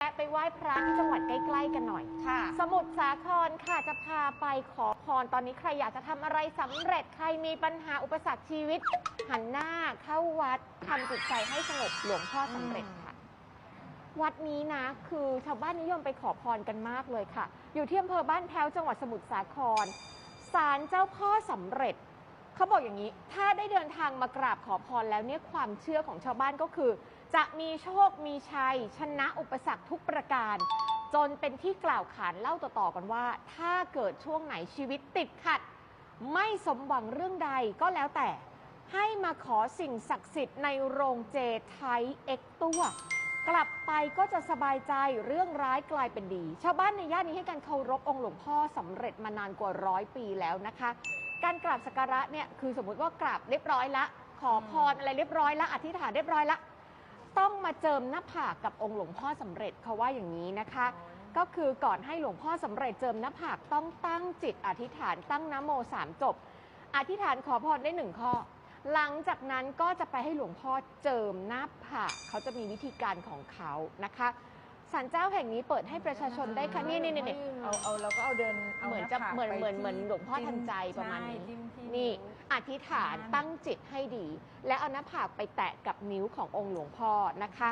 แวะไปไหว้พระที่จังหวัดใกล้ๆกันหน่อย ค่ะ สมุทรสาครค่ะจะพาไปขอพร ตอนนี้ใครอยากจะทำอะไรสำเร็จ ใครมีปัญหาอุปสรรคชีวิต หันหน้าเข้าวัดทำจิตใจให้สงบหลวงพ่อสำเร็จค่ะ วัดนี้นะ คือชาวบ้านนิยมไปขอพรกันมากเลยค่ะ อยู่ที่อำเภอบ้านแพ้วจังหวัดสมุทรสาครศาลเจ้าพ่อสำเร็จ เขาบอกอย่างนี้ ถ้าได้เดินทางมากราบขอพรแล้วเนี่ยความเชื่อของชาวบ้านก็คือ จะมีโชคมีชัย ชนะอุปสรรคทุกประการ จนเป็นที่กล่าวขานเล่าต่อๆกันว่า ถ้าเกิดช่วงไหนชีวิตติดขัด ไม่สมหวังเรื่องใดก็แล้วแต่ ให้มาขอสิ่งศักดิ์สิทธิ์ในโรงเจไทยเอ็กตัวกลับไปก็จะสบายใจเรื่องร้ายกลายเป็นดี ชาวบ้านในย่านนี้ให้การเคารพองค์หลวงพ่อสำเร็จมานานกว่าร้อยปีแล้วนะคะ การกราบสักการะเนี่ยคือสมมุติว่ากราบเรียบร้อยละ ขอพรอะไรเรียบร้อยละอธิษฐานเรียบร้อยละ ต้องมาเจิมหน้าผากกับองค์หลวงพ่อสำเร็จเขาว่าอย่างนี้นะคะ ก็คือก่อนให้หลวงพ่อสำเร็จเจิมหน้าผากต้องตั้งจิตอธิษฐานตั้งนะโมสามจบ อธิษฐานขอพรได้หนึ่งข้อ หลังจากนั้นก็จะไปให้หลวงพ่อเจิมหน้าผากเขาจะมีวิธีการของเขานะคะ ศาลเจ้าแห่งนี้เปิดให้ประชาชนได้ค่ะนี่นี่นี่เอาเอาเราก็เอาเดินาเหมือนจะาผากเหมือนไปเหมือนที่เหมือนหลวงพ่อทันใจประมาณนี้ใช่จิ้มที่นี่วอธิษฐานอ่าตั้งจิตให้ดี และเอาหน้าผากไปแตะกับนิ้วขององค์หลวงพ่อนะคะ